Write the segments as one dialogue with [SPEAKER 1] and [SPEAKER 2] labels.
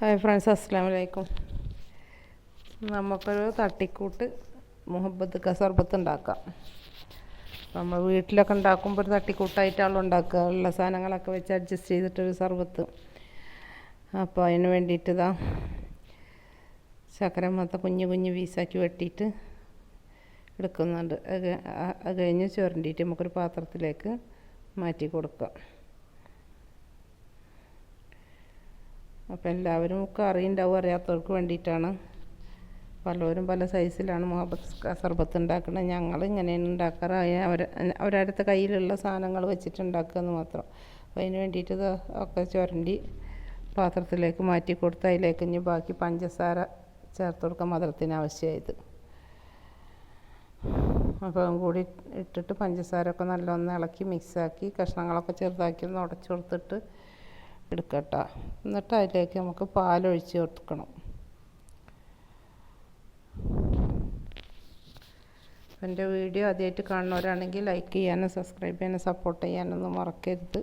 [SPEAKER 1] Hi friends അസ്സാം വലൈക്കും നമുക്കൊരു തട്ടിക്കൂട്ട് മുഹബത്ത് കസർബത്ത് ഉണ്ടാക്കാം. നമ്മൾ വീട്ടിലൊക്കെ ഉണ്ടാക്കുമ്പോൾ ഒരു തട്ടിക്കൂട്ടായിട്ടാണ് ഉണ്ടാക്കുക. ഉള്ള സാധനങ്ങളൊക്കെ വെച്ച് അഡ്ജസ്റ്റ് ചെയ്തിട്ടൊരു സർബത്ത്. അപ്പോൾ അതിന് വേണ്ടിയിട്ട് ഇതാ ശക്കരം മൊത്തം കുഞ്ഞു കുഞ്ഞു പീസാക്കി വെട്ടിയിട്ട് എടുക്കുന്നുണ്ട്. അത് കഴിഞ്ഞ് ചുരണ്ടിയിട്ട് നമുക്കൊരു പാത്രത്തിലേക്ക് മാറ്റി കൊടുക്കാം. അപ്പോൾ എല്ലാവരും ഒക്കെ അറിയുണ്ടാവും അറിയാത്തവർക്ക് വേണ്ടിയിട്ടാണ്. പലരും പല സൈസിലാണ് മുഹബത്ത് സർബത്ത് ഉണ്ടാക്കുന്നത് ഞങ്ങൾ ഇങ്ങനെയാണ് ഉണ്ടാക്കാറ്. അവർ അവരടുത്ത കയ്യിലുള്ള സാധനങ്ങൾ വെച്ചിട്ട് ഉണ്ടാക്കുക എന്ന് മാത്രം. അപ്പോൾ അതിന് വേണ്ടിയിട്ട് ഒക്കെ ചുരണ്ടി പാത്രത്തിലേക്ക് മാറ്റി കൊടുത്ത് അതിലേക്ക് ഇനി ബാക്കി പഞ്ചസാര ചേർത്ത് കൊടുക്കാൻ മധുരത്തിന് ആവശ്യമായത്. അപ്പോൾ അതും കൂടി ഇട്ടിട്ട് പഞ്ചസാര ഒക്കെ നല്ലോണം ഇളക്കി മിക്സാക്കി കഷ്ണങ്ങളൊക്കെ ചെറുതാക്കി ഒന്ന് ഉടച്ചു കൊടുത്തിട്ട് എടുക്കട്ടോ. എന്നിട്ട് അതിലേക്ക് നമുക്ക് പാലൊഴിച്ച് കൊടുക്കണം. എന്റെ വീഡിയോ ആദ്യമായിട്ട് കാണുന്നവരാണെങ്കിൽ ലൈക്ക് ചെയ്യാനും സബ്സ്ക്രൈബ് ചെയ്യാനും സപ്പോർട്ട് ചെയ്യാനൊന്നും മറക്കരുത്.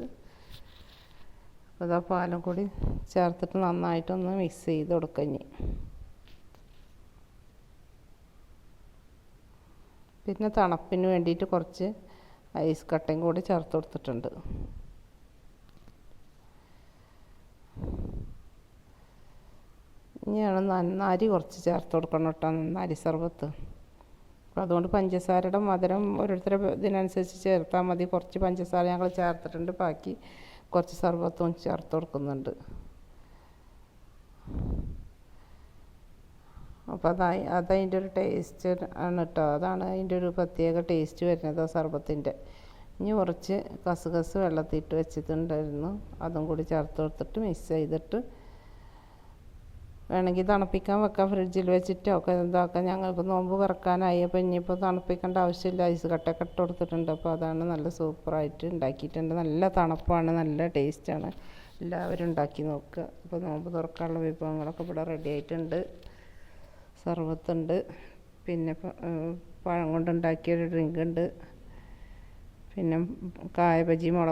[SPEAKER 1] അപ്പോൾ ഇതാ പാലും കൂടി ചേർത്തിട്ട് നന്നായിട്ടൊന്ന് മിക്സ് ചെയ്ത് കൊടുക്കഞ്ഞി പിന്നെ തണുപ്പിന് വേണ്ടിയിട്ട് കുറച്ച് ഐസ് കട്ടയും കൂടി ചേർത്ത് കൊടുത്തിട്ടുണ്ട്. ഇനിയാണ് നന്നാരി കുറച്ച് ചേർത്ത് കൊടുക്കണം കേട്ടോ നന്നാരി സർബത്ത് അതുകൊണ്ട് പഞ്ചസാരയുടെ മധുരം ഓരോരുത്തരെ ഇതിനനുസരിച്ച് ചേർത്താൽ മതി. കുറച്ച് പഞ്ചസാര ഞങ്ങൾ ചേർത്തിട്ടുണ്ട് ബാക്കി കുറച്ച് സർബത്തും ചേർത്ത് കൊടുക്കുന്നുണ്ട്. അപ്പോൾ അതായി അതതിന്റെ ഒരു ടേസ്റ്റ് ആണ് കേട്ടോ. അതാണ് അതിന്റെ ഒരു പ്രത്യേക ടേസ്റ്റ് വരുന്നത് ആ സർബത്തിന്റെ ഇനി കുറച്ച് കസുകസ് വെള്ളത്തിട്ട് വെച്ചിട്ടുണ്ടായിരുന്നു. അതും കൂടി ചേർത്ത് കൊടുത്തിട്ട് മിക്സ് ചെയ്തിട്ട് വേണമെങ്കിൽ തണുപ്പിക്കാൻ വെക്കാം ഫ്രിഡ്ജിൽ വെച്ചിട്ടോ ഒക്കെ ഇതാക്കാം. ഞങ്ങൾക്ക് നോമ്പ് പിറക്കാനായി അപ്പോൾ ഇനിയിപ്പോൾ തണുപ്പിക്കേണ്ട ആവശ്യമില്ല. ഐസ് കട്ടൊക്കെ ഇട്ട് കൊടുത്തിട്ടുണ്ട്. അപ്പോൾ അതാണ് നല്ല സൂപ്പറായിട്ട് ഉണ്ടാക്കിയിട്ടുണ്ട്. നല്ല തണുപ്പാണ് നല്ല ടേസ്റ്റാണ് എല്ലാവരും ഉണ്ടാക്കി നോക്കുക. അപ്പോൾ നോമ്പ് തുറക്കാനുള്ള വിഭവങ്ങളൊക്കെ ഇവിടെ റെഡി ആയിട്ടുണ്ട്. സർബത്തുണ്ട് പിന്നെ പഴം കൊണ്ടുണ്ടാക്കിയൊരു ഡ്രിങ്ക് ഉണ്ട്. പിന്നെ കായ ബജി മുളക്